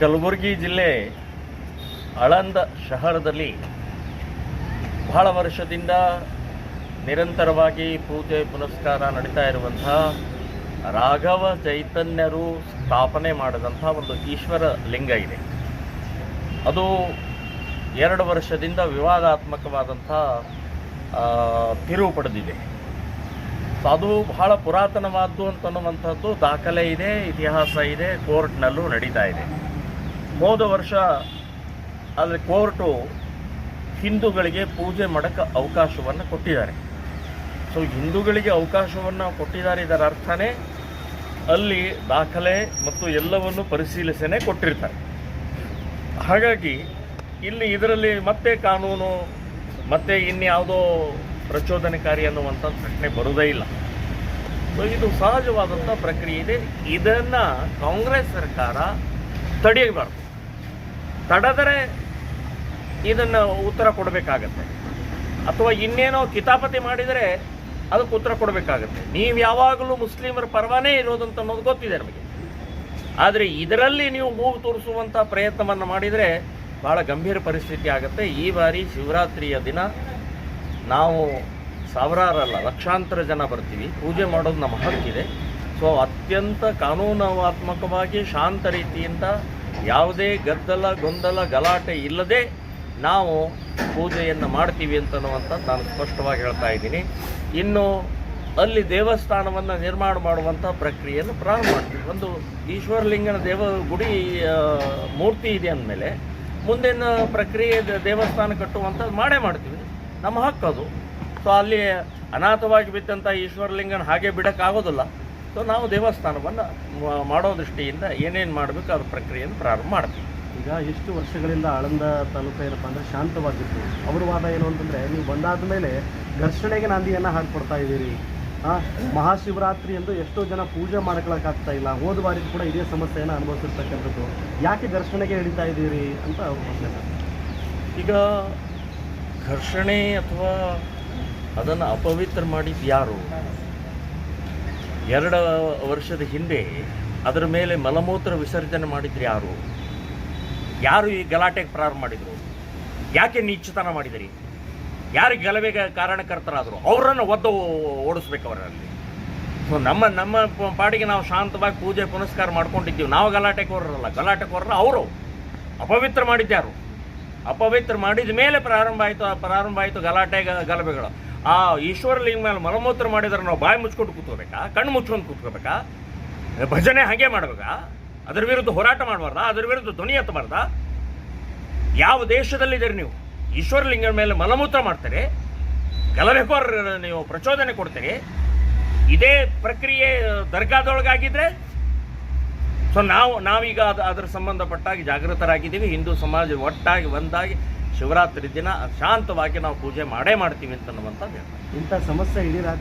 ಕಲಬುರಗಿ ಜಿಲ್ಲೆ ಆಳಂದ ಶಹರದಲ್ಲಿ ಬಹಳ ವರ್ಷದಿಂದ ನಿರಂತರವಾಗಿ ಪೂಜೆ ಪುನಸ್ಕಾರ ನಡೀತಾ ಇರುವಂತಹ ರಾಘವ ಚೈತನ್ಯರು ಸ್ಥಾಪನೆ ಮಾಡಿದಂಥ ಒಂದು ಈಶ್ವರ ಲಿಂಗ ಇದೆ. ಅದು ಎರಡು ವರ್ಷದಿಂದ ವಿವಾದಾತ್ಮಕವಾದಂಥ ತಿರುವು ಪಡೆದಿದೆ. ಸೊ ಅದು ಬಹಳ ಪುರಾತನವಾದ್ದು ಅಂತನ್ನುವಂಥದ್ದು ದಾಖಲೆ ಇದೆ, ಇತಿಹಾಸ ಇದೆ, ಕೋರ್ಟ್ನಲ್ಲೂ ನಡೀತಾ ಇದೆ. ಹೋದ ವರ್ಷ ಅಲ್ಲಿ ಕೋರ್ಟು ಹಿಂದೂಗಳಿಗೆ ಪೂಜೆ ಮಾಡೋಕ್ಕೆ ಅವಕಾಶವನ್ನು ಕೊಟ್ಟಿದ್ದಾರೆ. ಸೊ ಹಿಂದೂಗಳಿಗೆ ಅವಕಾಶವನ್ನು ಕೊಟ್ಟಿದ್ದಾರೆ ಇದರ ಅರ್ಥನೇ ಅಲ್ಲಿ ದಾಖಲೆ ಮತ್ತು ಎಲ್ಲವನ್ನು ಪರಿಶೀಲಿಸನೆ ಕೊಟ್ಟಿರ್ತಾರೆ. ಹಾಗಾಗಿ ಇಲ್ಲಿ ಇದರಲ್ಲಿ ಮತ್ತೆ ಕಾನೂನು, ಮತ್ತೆ ಇನ್ಯಾವುದೋ ಪ್ರಚೋದನಕಾರಿ ಅನ್ನುವಂಥ ಪ್ರಶ್ನೆ ಬರುವುದೇ ಇಲ್ಲ. ಸೊ ಇದು ಸಹಜವಾದಂಥ ಪ್ರಕ್ರಿಯೆ ಇದೆ. ಇದನ್ನು ಕಾಂಗ್ರೆಸ್ ಸರ್ಕಾರ ತಡೆಯಬಾರ್ದು. ತಡೆದರೆ ಇದನ್ನು ಉತ್ತರ ಕೊಡಬೇಕಾಗತ್ತೆ. ಅಥವಾ ಇನ್ನೇನೋ ಕಿತಾಪತಿ ಮಾಡಿದರೆ ಅದಕ್ಕೆ ಉತ್ತರ ಕೊಡಬೇಕಾಗತ್ತೆ. ನೀವು ಯಾವಾಗಲೂ ಮುಸ್ಲಿಮರ ಪರವಾನೇ ಇರೋದಂತ ಅನ್ನೋದು ಗೊತ್ತಿದೆ ನಮಗೆ. ಆದರೆ ಇದರಲ್ಲಿ ನೀವು ಮೂಗು ತೋರಿಸುವಂಥ ಪ್ರಯತ್ನವನ್ನು ಮಾಡಿದರೆ ಭಾಳ ಗಂಭೀರ ಪರಿಸ್ಥಿತಿ ಆಗುತ್ತೆ. ಈ ಬಾರಿ ಶಿವರಾತ್ರಿಯ ದಿನ ನಾವು ಸಾವಿರಾರಲ್ಲ, ಲಕ್ಷಾಂತರ ಜನ ಬರ್ತೀವಿ. ಪೂಜೆ ಮಾಡೋದು ನಮ್ಮ ಹಕ್ಕಿದೆ. ಸೊ ಅತ್ಯಂತ ಕಾನೂನಾತ್ಮಕವಾಗಿ ಶಾಂತ ರೀತಿಯಿಂದ ಯಾವುದೇ ಗದ್ದಲ, ಗೊಂದಲ, ಗಲಾಟೆ ಇಲ್ಲದೆ ನಾವು ಪೂಜೆಯನ್ನು ಮಾಡ್ತೀವಿ ಅಂತನ್ನುವಂಥ ನಾನು ಸ್ಪಷ್ಟವಾಗಿ ಹೇಳ್ತಾ ಇದ್ದೀನಿ. ಇನ್ನು ಅಲ್ಲಿ ದೇವಸ್ಥಾನವನ್ನು ನಿರ್ಮಾಣ ಮಾಡುವಂಥ ಪ್ರಕ್ರಿಯೆಯನ್ನು ಪ್ರಾರಂಭ ಮಾಡ್ತೀವಿ. ಒಂದು ಈಶ್ವರಲಿಂಗನ ದೇವ ಗುಡಿ ಮೂರ್ತಿ ಇದೆ ಅಂದಮೇಲೆ ಮುಂದಿನ ಪ್ರಕ್ರಿಯೆ ದೇವಸ್ಥಾನ ಕಟ್ಟುವಂಥದ್ದು ಮಾಡೇ ಮಾಡ್ತೀವಿ. ನಮ್ಮ ಹಕ್ಕು ಅದು. ಸೊ ಅಲ್ಲಿ ಅನಾಥವಾಗಿ ಬಿದ್ದಂಥ ಈಶ್ವರಲಿಂಗನ ಹಾಗೆ ಬಿಡೋಕ್ಕಾಗೋದಿಲ್ಲ. ಸೊ ನಾವು ದೇವಸ್ಥಾನವನ್ನು ಮಾಡೋ ದೃಷ್ಟಿಯಿಂದ ಏನೇನು ಮಾಡಬೇಕು ಅದ್ರ ಪ್ರಕ್ರಿಯೆಯನ್ನು ಪ್ರಾರಂಭ ಮಾಡ್ತೀವಿ. ಈಗ ಎಷ್ಟು ವರ್ಷಗಳಿಂದ ಆಳಂದ ತಾಲೂಕು ಏನಪ್ಪ ಅಂದರೆ ಶಾಂತವಾಗಿತ್ತು ಅವ್ರ ವಾದ ಏನು ಅಂತಂದರೆ ನೀವು ಬಂದಾದ ಮೇಲೆ ಘರ್ಷಣೆಗೆ ನಾಂದಿಯನ್ನು ಹಾಕ್ಕೊಡ್ತಾ ಇದ್ದೀರಿ. ಮಹಾಶಿವರಾತ್ರಿ ಎಂದು ಎಷ್ಟೋ ಜನ ಪೂಜೆ ಮಾಡ್ಕೊಳಕ್ಕಾಗ್ತಾ ಇಲ್ಲ. ಹೋದ ಬಾರಿ ಕೂಡ ಇದೇ ಸಮಸ್ಯೆಯನ್ನು ಅನುಭವಿಸಿರ್ತಕ್ಕಂಥದ್ದು. ಯಾಕೆ ಘರ್ಷಣೆಗೆ ಹಿಡಿತಾ ಇದ್ದೀರಿ ಅಂತ ಅವ್ರ ಪ್ರಶ್ನೆ ಈಗ ಘರ್ಷಣೆ ಅಥವಾ ಅದನ್ನು ಅಪವಿತ್ರ ಮಾಡಿದ್ದು ಯಾರು? ಎರಡು ವರ್ಷದ ಹಿಂದೆ ಅದರ ಮೇಲೆ ಮಲಮೂತ್ರ ವಿಸರ್ಜನೆ ಮಾಡಿದ್ರಿ ಯಾರು? ಯಾರು ಈ ಗಲಾಟೆಗೆ ಪ್ರಾರಂಭ ಮಾಡಿದರು? ಯಾಕೆ ನೀಚತನ ಮಾಡಿದಿರಿ? ಯಾರಿಗೆ ಗಲಭೆಗೆ ಕಾರಣಕರ್ತರಾದರು? ಅವರನ್ನು ಒದ್ದು ಓಡಿಸ್ಬೇಕು ಅವರಲ್ಲಿ. ಸೊ ನಮ್ಮ ನಮ್ಮ ಪಾಡಿಗೆ ನಾವು ಶಾಂತವಾಗಿ ಪೂಜೆ ಪುನಸ್ಕಾರ ಮಾಡ್ಕೊಂಡಿದ್ದೀವಿ. ನಾವು ಗಲಾಟೆಕೋರರಲ್ಲ. ಗಲಾಟೆಕೋರರು ಅವರು. ಅಪವಿತ್ರ ಮಾಡಿದ್ಯಾರು? ಅಪವಿತ್ರ ಮಾಡಿದ ಮೇಲೆ ಪ್ರಾರಂಭ ಆಯಿತು. ಪ್ರಾರಂಭ ಆಯಿತು ಗಲಾಟೆ ಗಲಭೆಗಳು. ಆ ಈಶ್ವರಲಿಂಗ ಮೇಲೆ ಮಲಮೂತ್ರ ಮಾಡಿದ್ರೆ ನಾವು ಬಾಯಿ ಮುಚ್ಕೊಂಡು ಕೂತ್ಕೋಬೇಕಾ? ಕಣ್ಣು ಮುಚ್ಕೊಂಡು ಕೂತ್ಕೋಬೇಕಾ? ಭಜನೆ ಹಾಗೆ ಮಾಡಬೇಕಾ? ಅದರ ವಿರುದ್ಧ ಹೋರಾಟ ಮಾಡಬಾರ್ದಾ? ಅದರ ವಿರುದ್ಧ ಧ್ವನಿ ಎತ್ತಬಾರ್ದಾ? ಯಾವ ದೇಶದಲ್ಲಿದ್ದೀರಿ ನೀವು? ಈಶ್ವರಲಿಂಗನ ಮೇಲೆ ಮಲಮೂತ್ರ ಮಾಡ್ತಾರೆ? ಗಲಭೆಕೋರ ನೀವು ಪ್ರಚೋದನೆ ಕೊಡ್ತೀರಿ? ಇದೇ ಪ್ರಕ್ರಿಯೆ ದರ್ಗಾದೊಳಗಾಗಿದ್ರೆ? ಸೊ ನಾವು, ನಾವೀಗ ಅದು ಅದರ ಸಂಬಂಧಪಟ್ಟಾಗಿ ಜಾಗೃತರಾಗಿದ್ದೀವಿ. ಹಿಂದೂ ಸಮಾಜ ಒಟ್ಟಾಗಿ, ಒಂದಾಗಿ ಶಿವರಾತ್ರಿ ದಿನ ಶಾಂತವಾಗಿ ನಾವು ಪೂಜೆ ಮಾಡೇ ಮಾಡ್ತೀವಿ ಅಂತನ್ನುವಂಥದ್ದು ಹೇಳ್ತಾರೆ ಇಂಥ ಸಮಸ್ಯೆ ಇಡೀ